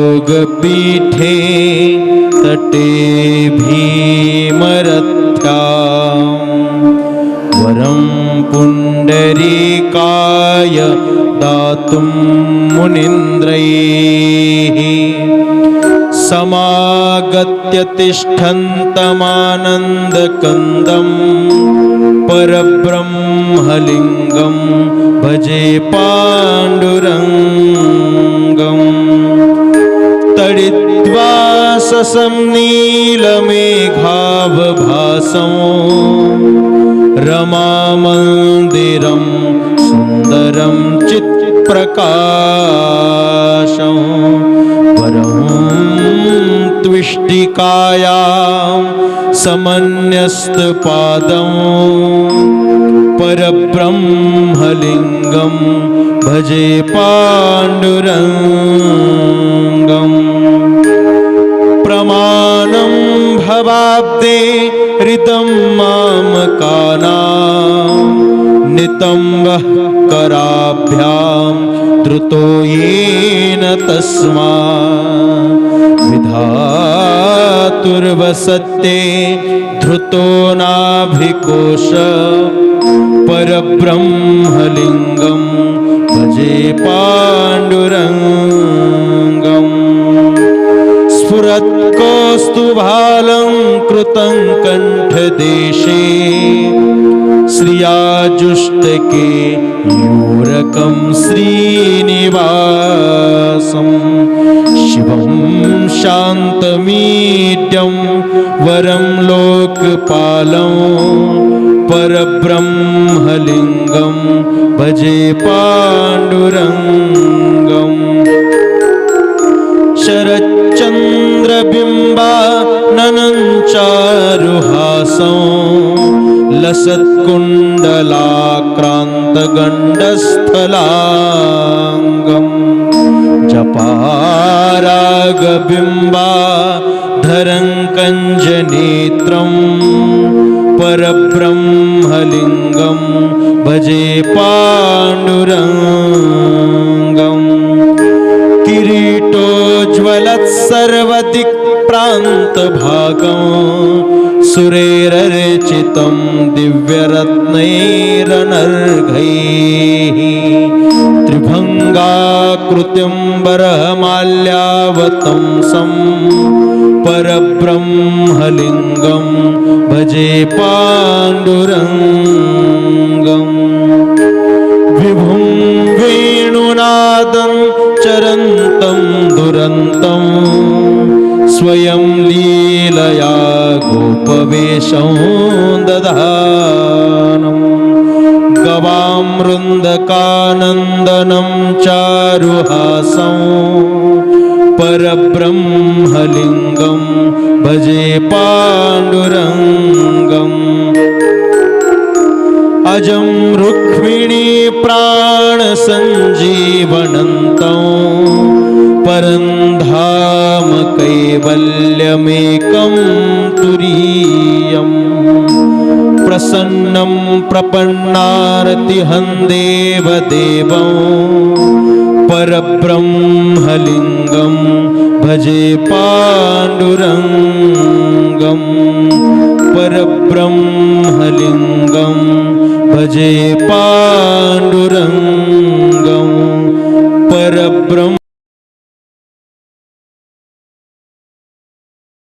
महायोगपीठे तटे भीमरथ्या वरं पुण्डरीकाय दातुं मुनीन्द्रैः समागत्य तिष्ठन्तमानन्दकन्दं परब्रह्मलिङ्गं भजे पाण्डुरङ्गम् तडित्वा ससं नीलमेघावभासं रमामन्दिरं सुन्दरं चित्प्रकाशं परं त्विष्टिकायां समन्यस्तपादं परब्रह्मलिङ्गं भजे पाण्डुरङ्गम् प्रमाणं भवाब्दे ऋतं मामकाना नितं द्रुतो येन तस्मा विधातुर्वसत्ते धृतो नाभिकोश परब्रह्मलिङ्गं भजे पाण्डुरङ्गम् स्फुरत्कौस्तुभालं कृतं कण्ठदेशे। श्रियाजुष्टके यूरकं श्रीनिवासं। शिवं शान्तमीड्यं वरं लोकपालं। परब्रह्मलिङ्गं भजे पाण्डुरङ्गम् ननञ्चारुहासं लसत्कुण्डलाक्रान्तगण्डस्थलाङ्गम् जपारागबिम्बा धरं कञ्जनेत्रं परब्रह्मलिङ्गं भजे पाण्डुरङ्गम् किरीटोज्ज्वलत्सर्वदिक्प्रान्तभागं सुरेरर्चितं दिव्यरत्नैरनर्घैः त्रिभङ्गाकृतिं बरहमाल्यावतंसं परब्रह्मलिङ्गं भजे पाण्डुरङ्गम्। विभुं वेणुनादं चरन्तं दुरन्तं स्वयं लीलया गोपवेशं दधानं गवां वृन्दकानन्दनं चारुहासं भजे पाण्डुरङ्गम्। अजं रुक्मिणी प्राणसञ्जीवनन्तं परन्धाम कैवल्यमेकं तुरीयम् प्रसन्नं प्रपन्नारतिहं देवदेवं परब्रह्मलिङ्गं भजे पाण्डुरङ्गम् परब्रह्मलिङ्गं भजे पाण्डुरङ्गं।